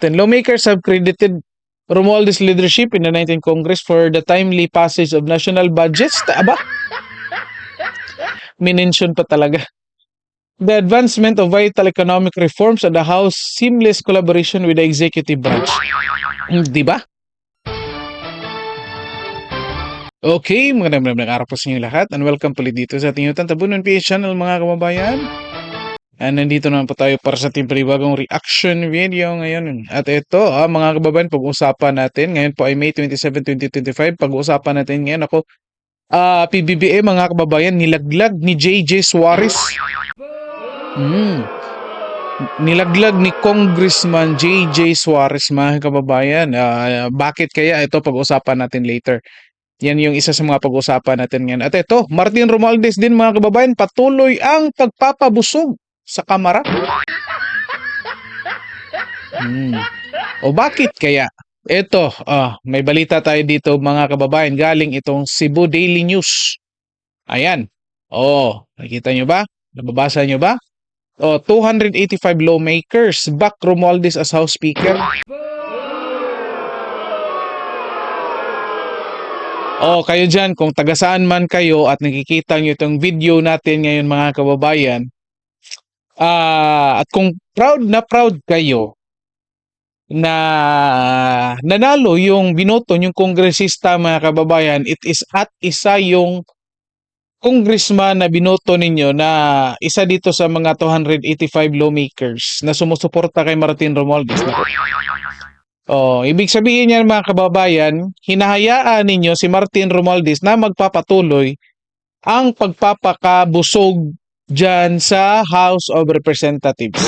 Then lawmakers have credited Romualdez leadership in the 19th Congress for the timely passage of national budgets. Aba? Minention pa talaga. The advancement of vital economic reforms of the House seamless collaboration with the executive branch. Hmm, Di ba? Okay, magandang magandang araw po sa inyo lahat and welcome ulit dito sa ating Tabunan PH channel mga kababayan. And nandito naman po tayo para sa ating panibagong reaction video ngayon. At ito, ah, mga kababayan, pag-uusapan natin. Ngayon po ay May 27, 2025. Pag-uusapan natin ngayon ako, ah PBBM mga kababayan, nilaglag ni JJ Suarez. Hmm. Nilaglag ni Congressman JJ Suarez mga kababayan. Ah, bakit kaya ito pag-usapan natin later. Yan yung isa sa mga pag-usapan natin ngayon. At ito, Martin Romualdez din mga kababayan, patuloy ang pagpapabusog sa kamara. Hmm. O bakit kaya? Ito, ah, may balita tayo dito mga kababayan, galing itong Cebu Daily News. Ayan. Oh, nakita nyo ba? Nababasa nyo ba? Oh, 285 lawmakers back Romualdez as House Speaker. Oh, kayo dyan, kung taga saan man kayo at nakikita nyo itong video natin ngayon mga kababayan, ah at kung proud na proud kayo na nanalo yung binoto yung kongresista mga kababayan, it is at isa yung congressman na binoto ninyo na isa dito sa mga 285 lawmakers na sumusuporta kay Martin Romualdez. Naku. Oh, ibig sabihin niyan mga kababayan, hinahayaan ninyo si Martin Romualdez na magpapatuloy ang pagpapakabusog dyan sa House of Representatives.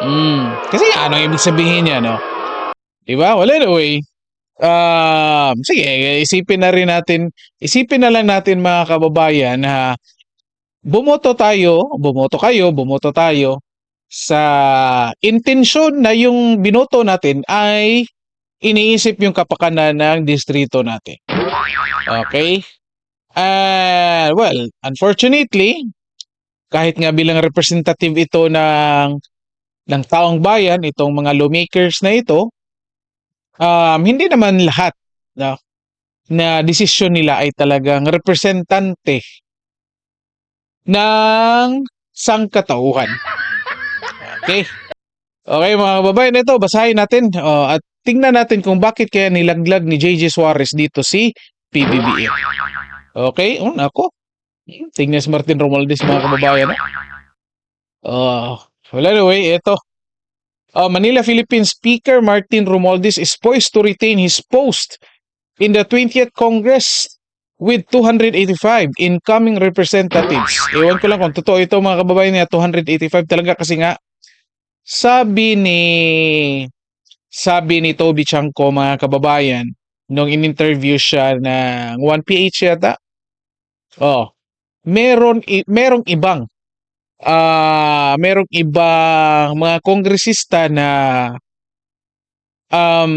Mm. Kasi ano ibig sabihin niya, no? Diba? Well, anyway, um, sige, isipin na rin natin, isipin na lang natin mga kababayan na bumoto tayo, bumoto kayo, bumoto tayo sa intensyon na yung binoto natin ay iniisip yung kapakanan ng distrito natin. Okay? Uh, well, unfortunately, kahit nga bilang representative ito ng ng taong bayan, itong mga lawmakers na ito, um, hindi naman lahat no, na desisyon nila ay talagang representante ng sangkatauhan. Okay. Okay mga kababayan, ito basahin natin oh, at tingnan natin kung bakit kaya nilaglag ni JJ Suarez dito si PBBM. Okay, oh, nako. Tingnan si Martin Romualdez mga kababayan. Oh, well anyway, ito. Uh, Manila Philippine Speaker Martin Romualdez is poised to retain his post in the 20th Congress with 285 incoming representatives. Ewan ko lang kung totoo ito mga kababayan niya, 285 talaga kasi nga sabi ni sabi ni Toby Chanko mga kababayan nung in-interview siya ng 1PH yata. Oh, meron merong ibang ah merong ibang mga kongresista na um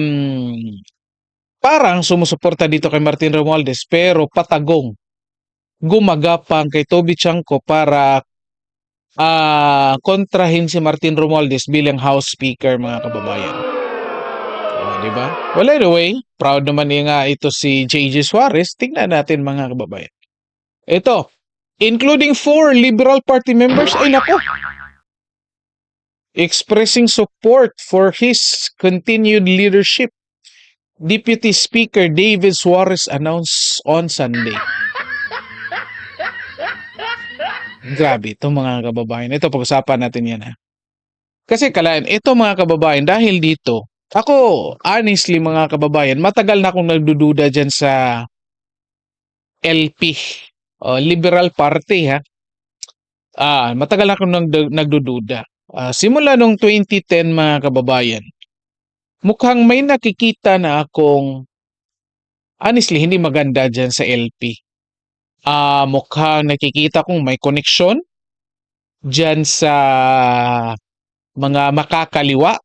parang sumusuporta dito kay Martin Romualdez pero patagong gumagapang kay Toby Chanko para ah kontrahin si Martin Romualdez bilang House Speaker mga kababayan. Di ba? Well anyway, proud naman nga ito si JJ Suarez. Tingnan natin mga kababayan. Ito, including four Liberal Party members, ay nako, expressing support for his continued leadership. Deputy Speaker David Suarez announced on Sunday. Grabe ito mga kababayan. Ito pag-usapan natin yan ha. Kasi kalaan, ito mga kababayan, dahil dito, ako, honestly mga kababayan, matagal na akong nagdududa dyan sa LP, o Liberal Party ha. Ah, matagal na akong nagdu- nagdududa. Ah, simula nung 2010 mga kababayan, mukhang may nakikita na akong honestly hindi maganda dyan sa LP. Ah, mukhang nakikita kong may connection dyan sa mga makakaliwa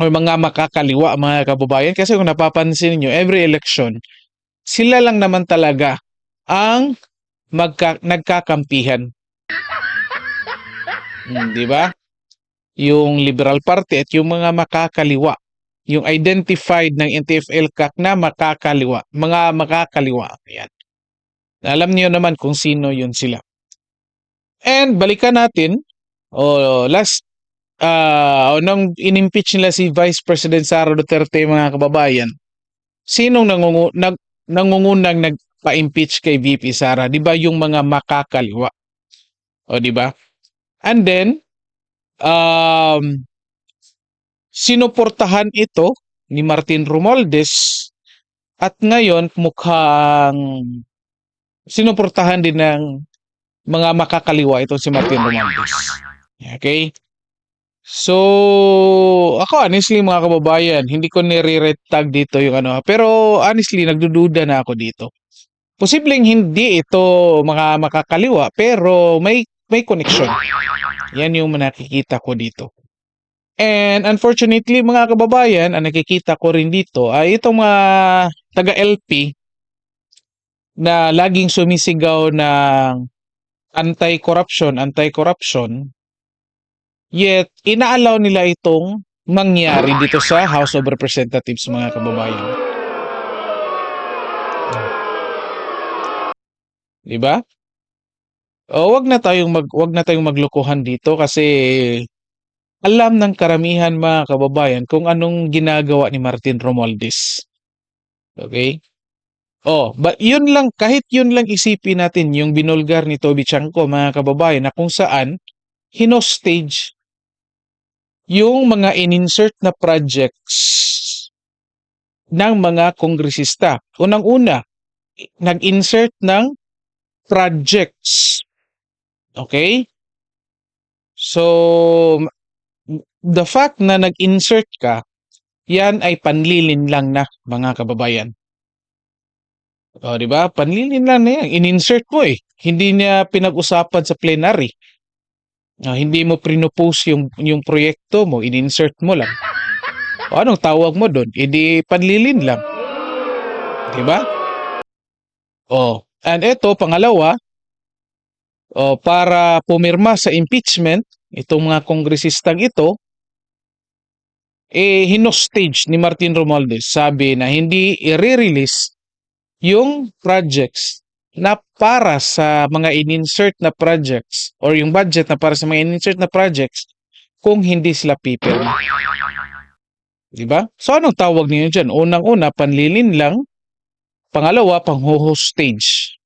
o mga makakaliwa mga kababayan kasi kung napapansin niyo every election sila lang naman talaga ang magka, nagkakampihan. Hmm, di ba? yung Liberal Party at yung mga makakaliwa. Yung identified ng NTF-ELCAC na makakaliwa. Mga makakaliwa. Ayan. Alam niyo naman kung sino yun sila. And balikan natin, o last, uh, nang inimpeach nila si Vice President Sara Duterte mga kababayan, sinong nangungu, nag, nangungunang nagpa-impeach kay VP Sara? Di ba yung mga makakaliwa? O di ba? And then, um, sinuportahan ito ni Martin Romualdez at ngayon mukhang sinuportahan din ng mga makakaliwa itong si Martin Romualdez. Okay? So, ako honestly mga kababayan, hindi ko nire-red tag dito yung ano, pero honestly nagdududa na ako dito. Posibleng hindi ito mga makakaliwa, pero may may connection. Yan yung nakikita ko dito. And unfortunately mga kababayan, ang nakikita ko rin dito ay itong mga taga-LP na laging sumisigaw ng anti-corruption, anti-corruption, yet inaalaw nila itong mangyari dito sa House of Representatives mga kababayan. Di ba? O wag na tayong mag wag na tayong maglokohan dito kasi alam ng karamihan mga kababayan kung anong ginagawa ni Martin Romualdez. Okay? Oh, but yun lang, kahit yun lang isipin natin yung binulgar ni Toby Chanko, mga kababayan, na kung saan hinostage yung mga in-insert na projects ng mga kongresista. Unang-una, nag-insert ng projects. Okay? So, the fact na nag-insert ka, yan ay panlilin lang na, mga kababayan. O, di ba? Panlilin lang na yan. In-insert mo eh. Hindi niya pinag-usapan sa plenary. Ah, hindi mo pinopose yung, yung proyekto mo. In-insert mo lang. O, anong tawag mo doon? Hindi panlilin lang. Di ba? O, and ito, pangalawa, o, para pumirma sa impeachment, itong mga kongresistang ito, eh, hinostage ni Martin Romualdez. Sabi na hindi i-release yung projects na para sa mga in-insert na projects or yung budget na para sa mga in-insert na projects kung hindi sila pipirma. Di ba? So anong tawag niyo dyan? Unang-una, panlilin lang. Pangalawa, pang-hostage.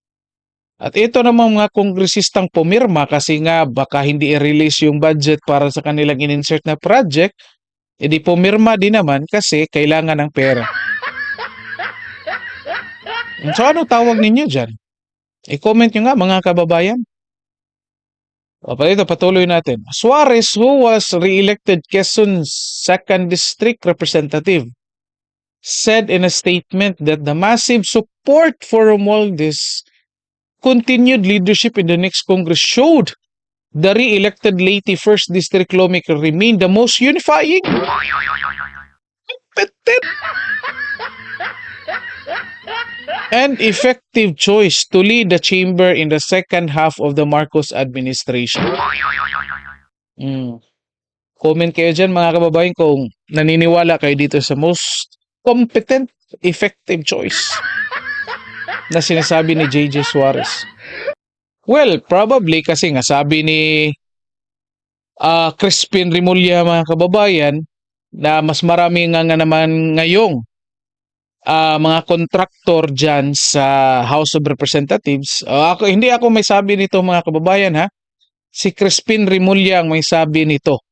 At ito namang mga kongresistang pumirma kasi nga baka hindi i-release yung budget para sa kanilang in-insert na project, edi pumirma din naman kasi kailangan ng pera. So ano tawag ninyo dyan? I-comment nyo nga mga kababayan. O, pa dito, patuloy natin. Suarez, who was re-elected Quezon's 2nd District Representative, said in a statement that the massive support for Romualdez continued leadership in the next Congress showed the re-elected lady 1st District lawmaker remained the most unifying. Competent and effective choice to lead the chamber in the second half of the Marcos administration. Mm. Comment kayo dyan mga kababayan kung naniniwala kayo dito sa most competent, effective choice na sinasabi ni JJ Suarez. Well, probably kasi nga sabi ni uh, Crispin Rimulya mga kababayan na mas marami nga, nga naman ngayong uh, mga kontraktor dyan sa House of Representatives. Uh, ako, hindi ako may sabi nito mga kababayan ha. Si Crispin Rimulya ang may sabi nito.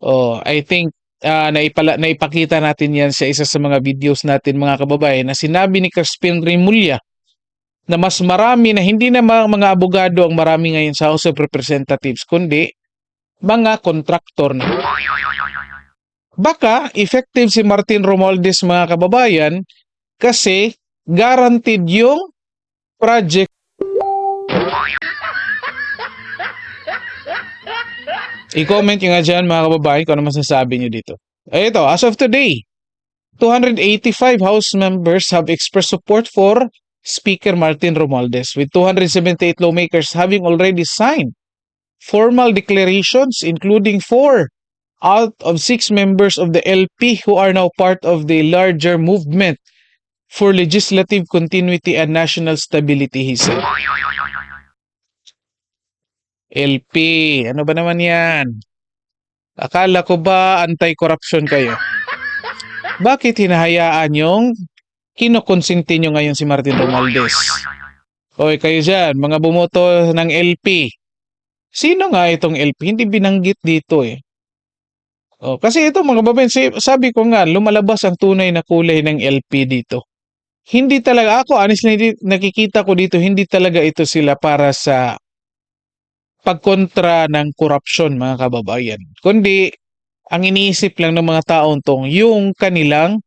Oh, I think uh, naipala, naipakita natin yan sa isa sa mga videos natin mga kababayan na sinabi ni Crispin Rimulya na mas marami na hindi na mga, mga abogado ang marami ngayon sa House of Representatives kundi mga kontraktor na. Baka effective si Martin Romualdez mga kababayan kasi guaranteed yung project I-comment nyo nga dyan mga kababayan kung ano masasabi nyo dito. Ay ito, as of today, 285 House members have expressed support for Speaker Martin Romualdez with 278 lawmakers having already signed formal declarations including four out of six members of the LP who are now part of the larger movement for legislative continuity and national stability, he said. LP, ano ba naman yan? Akala ko ba anti-corruption kayo? Bakit hinahayaan yung kinukonsinti nyo ngayon si Martin Romualdez? Hoy, kayo dyan, mga bumoto ng LP. Sino nga itong LP? Hindi binanggit dito eh. Oh, kasi ito mga babae, sabi ko nga, lumalabas ang tunay na kulay ng LP dito. Hindi talaga, ako honestly, nakikita ko dito, hindi talaga ito sila para sa pagkontra ng korupsyon mga kababayan. Kundi, ang iniisip lang ng mga taong tong yung kanilang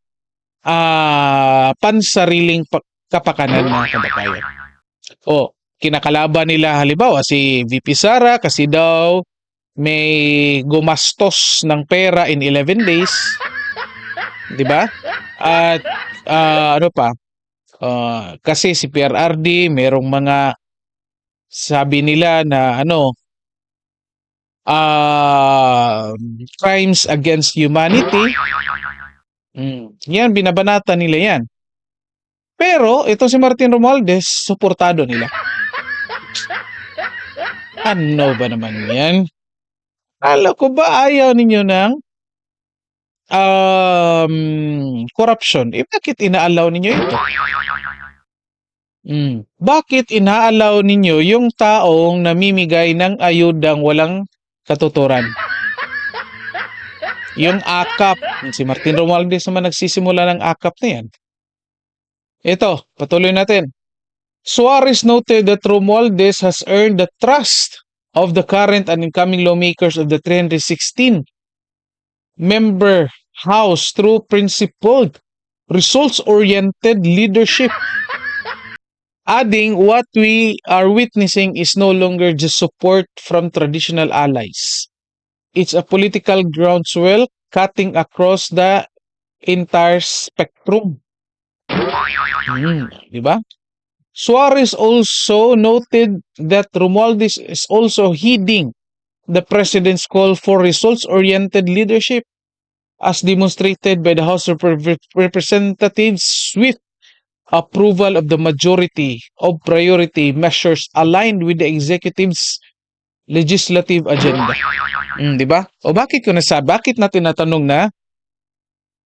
ah pansariling pa- kapakanan mga kababayan. O, kinakalaban nila halimbawa si VP Sara kasi daw may gumastos ng pera in 11 days. 'Di ba? At ah, ano pa? Ah, kasi si PRRD merong mga sabi nila na ano ah crimes against humanity. Mm, yan binabanata nila yan. Pero ito si Martin Romualdez, suportado nila. Ano ba naman yan? Alam ko ba ayaw ninyo ng um, corruption? Eh, bakit inaalaw ninyo ito? Mm. Bakit inaalaw ninyo yung taong namimigay ng ayudang walang katuturan? Yung akap, si Martin Romualdez naman nagsisimula ng akap na yan. Ito, patuloy natin. Suarez noted that Romualdez has earned the trust of the current and incoming lawmakers of the 316 member house through principled, results-oriented leadership. Adding, what we are witnessing is no longer just support from traditional allies. It's a political groundswell cutting across the entire spectrum. Hmm, di ba? Suarez also noted that Romualdez is also heeding the president's call for results-oriented leadership as demonstrated by the House of Rep- Representatives' swift approval of the majority of priority measures aligned with the executive's legislative agenda. Mm, 'di ba? O bakit ko nasa bakit natin natanong na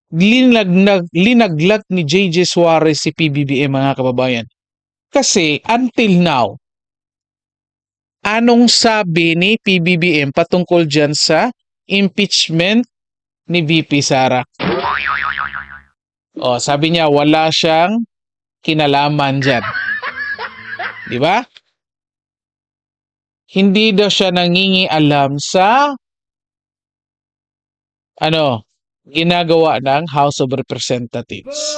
linaglag linaglag ni JJ Suarez si PBBM mga kababayan? Kasi until now anong sabi ni PBBM patungkol diyan sa impeachment ni VP Sara? O, sabi niya wala siyang kinalaman diyan. 'Di ba? Hindi daw siya nangingialam sa ano, ginagawa ng House of Representatives.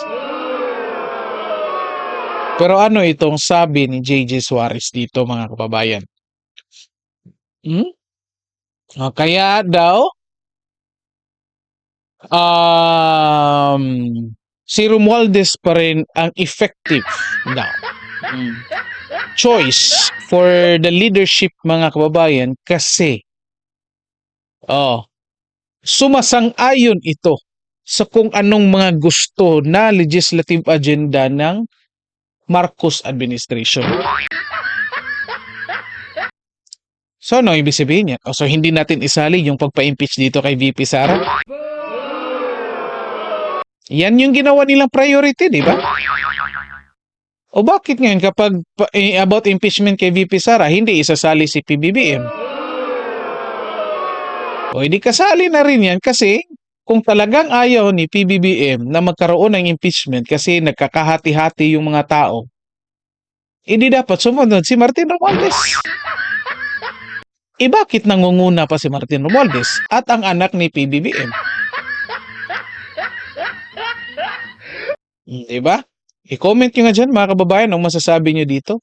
Pero ano itong sabi ni JJ Suarez dito mga kababayan? Hmm? O, kaya daw um, si Romualdez pa rin ang effective daw. Hmm. Choice for the leadership mga kababayan kasi oh, sumasang-ayon ito sa kung anong mga gusto na legislative agenda ng Marcos administration. So, ano ibig sabihin niya? O, so, hindi natin isali yung pagpa-impeach dito kay VP Sara? Yan yung ginawa nilang priority, di ba? O bakit ngayon kapag pa- eh, about impeachment kay VP Sara, hindi isasali si PBBM? O hindi kasali na rin yan kasi kung talagang ayaw ni PBBM na magkaroon ng impeachment kasi nagkakahati-hati yung mga tao, hindi dapat sumunod si Martin Romualdez. Eh bakit nangunguna pa si Martin Romualdez at ang anak ni PBBM? Hmm, Diba? I-comment nyo nga dyan mga kababayan ang masasabi nyo dito.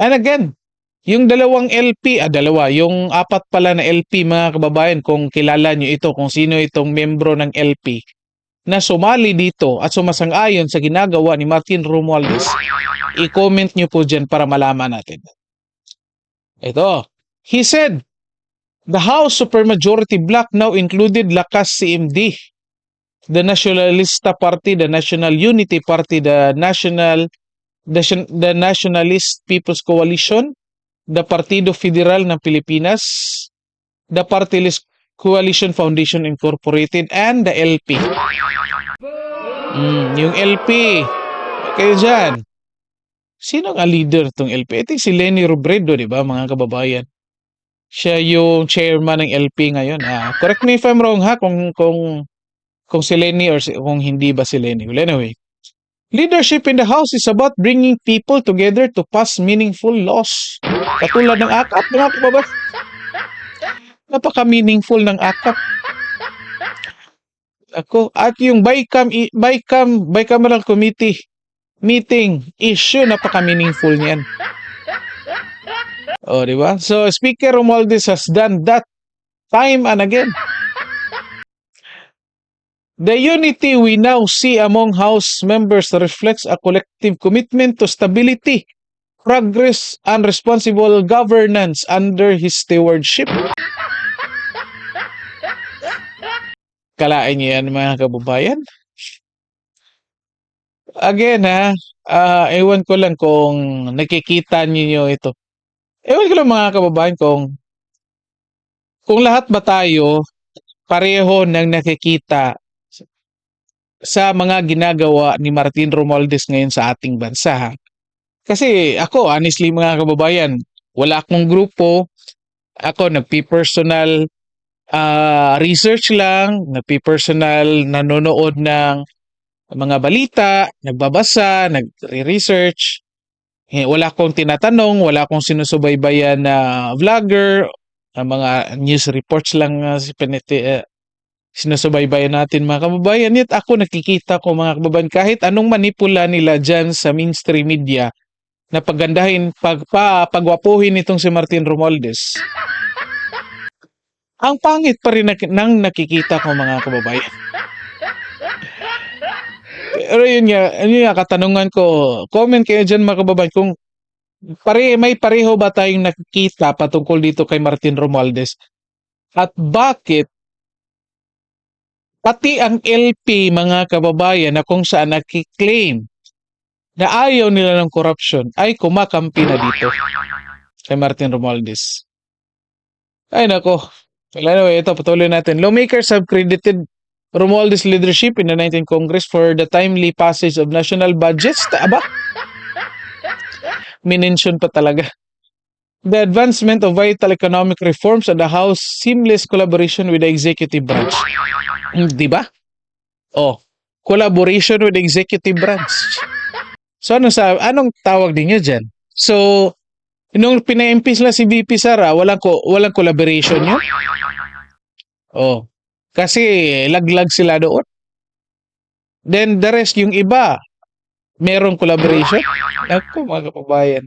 And again, yung dalawang LP, ah dalawa, yung apat pala na LP mga kababayan, kung kilala nyo ito, kung sino itong membro ng LP, na sumali dito at sumasang-ayon sa ginagawa ni Martin Romualdez, i-comment nyo po dyan para malaman natin. Ito, he said, The House supermajority bloc now included Lakas CMD, the Nacionalista Party, the National Unity Party, the National the, the Nationalist People's Coalition, the Partido Federal ng Pilipinas, the Party List Coalition Foundation Incorporated, and the LP. Mm, yung LP. Kayo dyan. Sino ang leader tong LP? I think si Lenny Robredo, di ba, mga kababayan? Siya yung chairman ng LP ngayon. Ah, correct me if I'm wrong ha, kung, kung, kung si Lenny or si, kung hindi ba si Lenny. Well, anyway, leadership in the House is about bringing people together to pass meaningful laws. Katulad ng AKAP, mga kababayan. Napaka-meaningful ng AKAP. Ako, at yung BICAM, BICAM, bicameral committee meeting issue, napaka-meaningful niyan. O, di ba? So, Speaker Romualdez has done that time and again. The unity we now see among House members reflects a collective commitment to stability, progress, and responsible governance under his stewardship. Kalain niyo yan mga kababayan. Again ha, ah, ewan ko lang kung nakikita niyo ito. Ewan ko lang mga kababayan kung kung lahat ba tayo pareho nang nakikita sa mga ginagawa ni Martin Romualdez ngayon sa ating bansa. Kasi ako, honestly mga kababayan, wala akong grupo. Ako, nagpi-personal ah, research lang, nagpi-personal nanonood ng mga balita, nagbabasa, nagre-research. Eh, wala akong tinatanong, wala akong sinusubaybayan na vlogger, ang mga news reports lang uh, si piniti, eh, sinusubaybayan natin mga kababayan. Yet ako nakikita ko mga kababayan, kahit anong manipula nila dyan sa mainstream media, na pagandahin, pag, pa, pagwapuhin itong si Martin Romualdez. Ang pangit pa rin nak- nang nakikita ko mga kababayan. Pero yun nga, yun nga katanungan ko, comment kayo dyan mga kababayan kung pare, may pareho ba tayong nakikita patungkol dito kay Martin Romualdez? At bakit pati ang LP mga kababayan na kung saan nakiklaim na ayaw nila ng corruption ay kumakampi na dito kay Martin Romualdez. Ay nako. Well, anyway, ito patuloy natin. Lawmakers have credited Romualdez leadership in the 19th Congress for the timely passage of national budgets. Aba? Minention pa talaga. The advancement of vital economic reforms and the House seamless collaboration with the executive branch. Hmm, Di ba? Oh, collaboration with the executive branch. So ano sa anong tawag din diyan? So nung pina-MP sila si VP Sara, walang ko walang collaboration yun? Oh. Kasi laglag sila doon. Then the rest yung iba, merong collaboration. Ako mga kapabayan.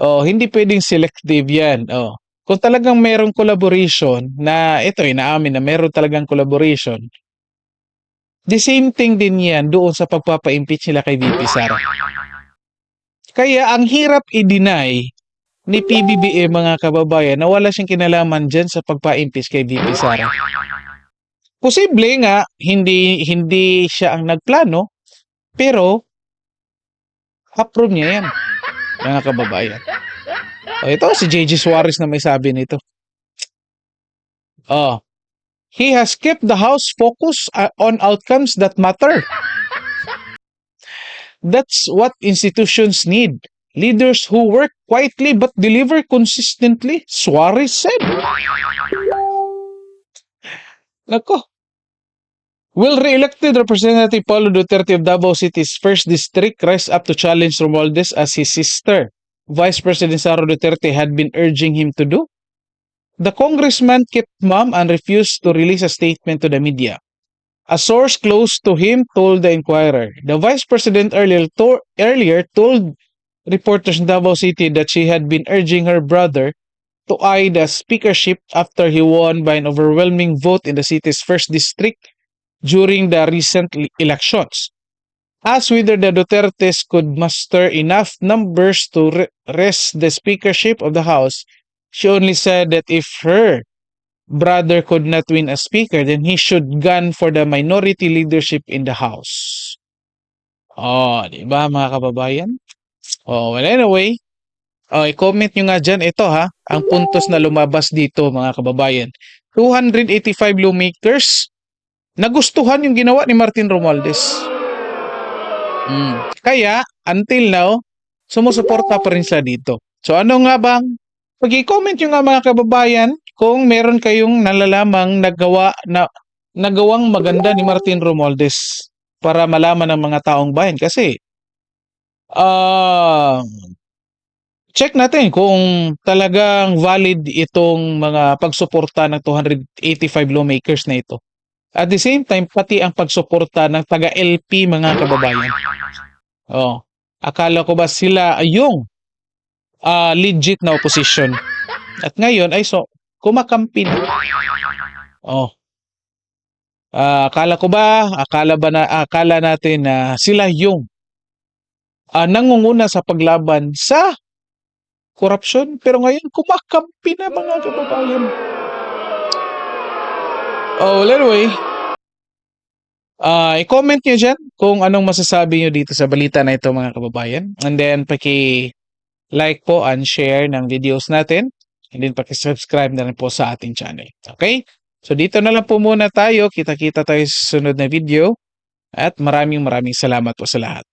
Oh, hindi pwedeng selective yan. Oh. Kung talagang merong collaboration na ito inaamin na meron talagang collaboration, the same thing din yan doon sa pagpapa-impeach nila kay VP Sara. Kaya ang hirap i-deny ni PBBM mga kababayan na wala siyang kinalaman dyan sa pagpa-impeach kay VP Sara. Posible nga hindi hindi siya ang nagplano pero approve niya yan mga kababayan. O ito si JJ Suarez na may sabi nito. Oh. He has kept the house focused uh, on outcomes that matter. That's what institutions need. Leaders who work quietly but deliver consistently, Suarez said. Nako. Will re-elected Representative Paulo Duterte of Davao City's first district rise up to challenge Romualdez as his sister, Vice President Sara Duterte had been urging him to do? The congressman kept mum and refused to release a statement to the media. A source close to him told the Inquirer. The vice president earlier, to- earlier told reporters in Davao City that she had been urging her brother to eye the speakership after he won by an overwhelming vote in the city's first district during the recent le- elections. As whether the Dutertes could muster enough numbers to re- wrest the speakership of the House, She only said that if her brother could not win a speaker, then he should gun for the minority leadership in the House. Oh, di ba mga kababayan? Oh, well anyway, oh, i-comment nyo nga dyan, ito ha, ang puntos na lumabas dito mga kababayan. 285 lawmakers nagustuhan yung ginawa ni Martin Romualdez. Mm. Kaya, until now, sumusuporta pa rin sila dito. So ano nga bang? Pag-i-comment nyo nga mga kababayan kung meron kayong nalalamang nagawa na nagawang maganda ni Martin Romualdez para malaman ng mga taong bayan kasi ah check natin kung talagang valid itong mga pagsuporta ng 285 lawmakers na ito. At the same time, pati ang pagsuporta ng taga-LP mga kababayan. Oh, akala ko ba sila yung ah, legit na opposition? At ngayon ay so kumakampi na. Oh. Ah, akala ko ba, akala ba na akala natin na sila yung ah, nangunguna sa paglaban sa korupsyon pero ngayon kumakampi na mga kababayan. Oh, well, anyway, ah i-comment nyo dyan kung anong masasabi nyo dito sa balita na ito mga kababayan. And then, paki-like po and share ng videos natin. And then, paki-subscribe na rin po sa ating channel. Okay? So, dito na lang po muna tayo. Kita-kita tayo sa sunod na video. At maraming maraming salamat po sa lahat.